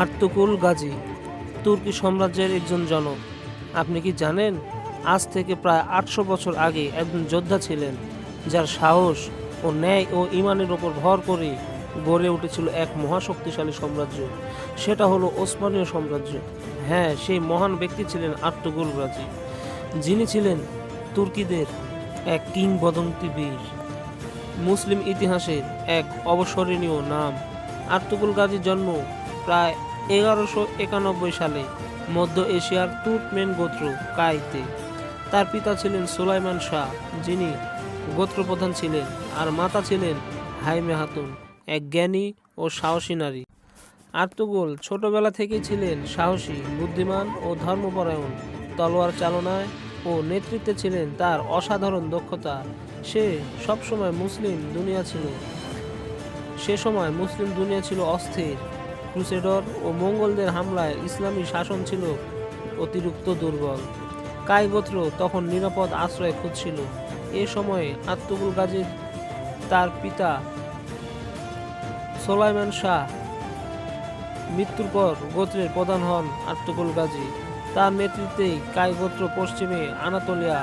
আর্তুকুল গাজী, তুর্কি সাম্রাজ্যের একজন জনক। আপনি কি জানেন, আজ থেকে প্রায় আটশো বছর আগে একজন যোদ্ধা ছিলেন, যার সাহস ও ন্যায় ও ইমানের ওপর ভর করে গড়ে উঠেছিল এক মহাশক্তিশালী সাম্রাজ্য। সেটা হলো ওসমানীয় সাম্রাজ্য। হ্যাঁ সেই মহান ব্যক্তি ছিলেন আর্তুকুল গাজী, যিনি ছিলেন তুর্কিদের এক কিংবদন্তি বীর। মুসলিম ইতিহাসের এক অবসরণীয় নাম। আর্তুকুল গাজীর জন্ম প্রায় এগারোশো একানব্বই সালে মধ্য এশিয়ার তুর্কমেন গোত্র কাইতে। তার পিতা ছিলেন সুলাইমান শাহ, যিনি গোত্রপ্রধান ছিলেন আর মাতা ছিলেন হাইমে হাতুন এক জ্ঞানী ও সাহসী নারী। আর্তুগুল ছোটবেলা থেকেই ছিলেন সাহসী, বুদ্ধিমান ও ধর্মপরায়ণ। তলোয়ার চালনায় ও নেতৃত্বে ছিলেন তার অসাধারণ দক্ষতা। সে সবসময় মুসলিম দুনিয়া ছিল। সে সময় মুসলিম দুনিয়া ছিল অস্থির। ক্রুসেডর ও মঙ্গলদের হামলায় ইসলামী শাসন ছিল অতিরিক্ত দুর্বল। কাই গোত্র তখন নিরাপদ আশ্রয় খুঁজছিল এ সময়ে আত্মগুল গাজীর তার পিতা সোলাইমান শাহ মৃত্যুর পর গোত্রের প্রধান হন আর্তুকুল গাজী। তার নেতৃত্বেই কাই গোত্র পশ্চিমে আনাতোলিয়া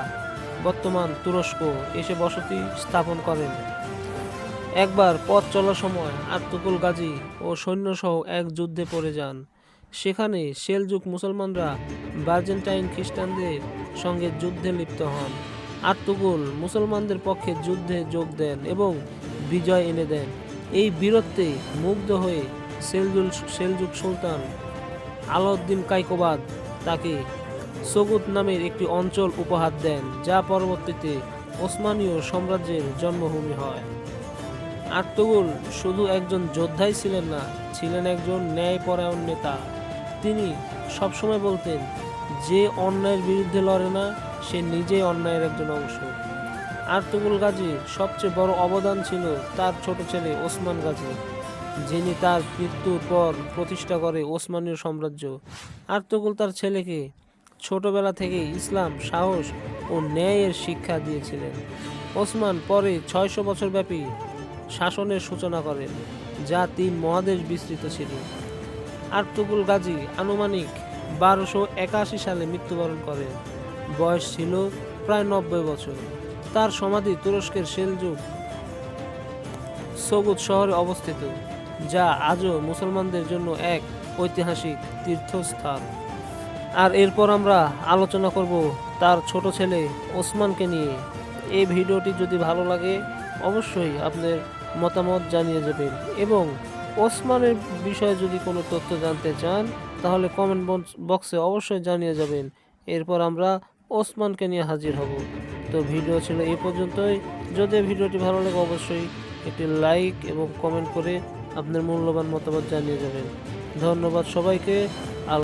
বর্তমান তুরস্ক এসে বসতি স্থাপন করেন। একবার পথ চলার সময় আর্তুকুল গাজী ও সৈন্যসহ এক যুদ্ধে পড়ে যান। সেখানে সেলজুক মুসলমানরা বার্জেন্টাইন খ্রিস্টানদের সঙ্গে যুদ্ধে লিপ্ত হন। আর্তুকুল মুসলমানদের পক্ষে যুদ্ধে যোগ দেন এবং বিজয় এনে দেন। এই বীরত্বে মুগ্ধ হয়ে সেলজুল সেলজুক সুলতান আলাউদ্দিন কাইকোবাদ তাকে সগুত নামের একটি অঞ্চল উপহার দেন, যা পরবর্তীতে ওসমানীয় সাম্রাজ্যের জন্মভূমি হয়। আর্তুগুল শুধু একজন যোদ্ধাই ছিলেন না, ছিলেন একজন ন্যায়পরায়ণ নেতা। তিনি সবসময় বলতেন, যে অন্যায়ের বিরুদ্ধে লড়ে না, সে নিজেই অন্যায়ের একজন অংশ। আর্তগুল গাজীর সবচেয়ে বড় অবদান ছিল তার ছোট ছেলে ওসমান গাজী, যিনি তার মৃত্যুর পর প্রতিষ্ঠা করে ওসমানীয় সাম্রাজ্য। আর্তুগুল তার ছেলেকে ছোটবেলা থেকে ইসলাম, সাহস ও ন্যায়ের শিক্ষা দিয়েছিলেন। ওসমান পরে ছয়শো বছর ব্যাপী শাসনের সূচনা করেন যা তিন মহাদেশ বিস্তৃত ছিল। আর্তুগুল গাজী আনুমানিক বারোশো একাশি সালে মৃত্যুবরণ করেন বয়স ছিল প্রায় নব্বই বছর। তার সমাধি তুরস্কের সেলযুগ সগুদ শহরে অবস্থিত, যা আজও মুসলমানদের জন্য এক ঐতিহাসিক তীর্থস্থান। আর এরপর আমরা আলোচনা করব তার ছোট ছেলে ওসমানকে নিয়ে। এই ভিডিওটি যদি ভালো লাগে, অবশ্যই আপনার মতামত জানিয়ে যাবেন। এবং ওসমানের বিষয়ে যদি কোনো তথ্য জানতে চান, তাহলে কমেন্ট বক্সে অবশ্যই জানিয়ে যাবেন। এরপর আমরা ওসমানকে নিয়ে হাজির হব। তো ভিডিও ছিল এই পর্যন্তই। যদি ভিডিওটি ভালো লাগে, অবশ্যই একটি লাইক এবং কমেন্ট করে আপনার মূল্যবান মতামত জানিয়ে যাবেন। ধন্যবাদ সবাইকে। আল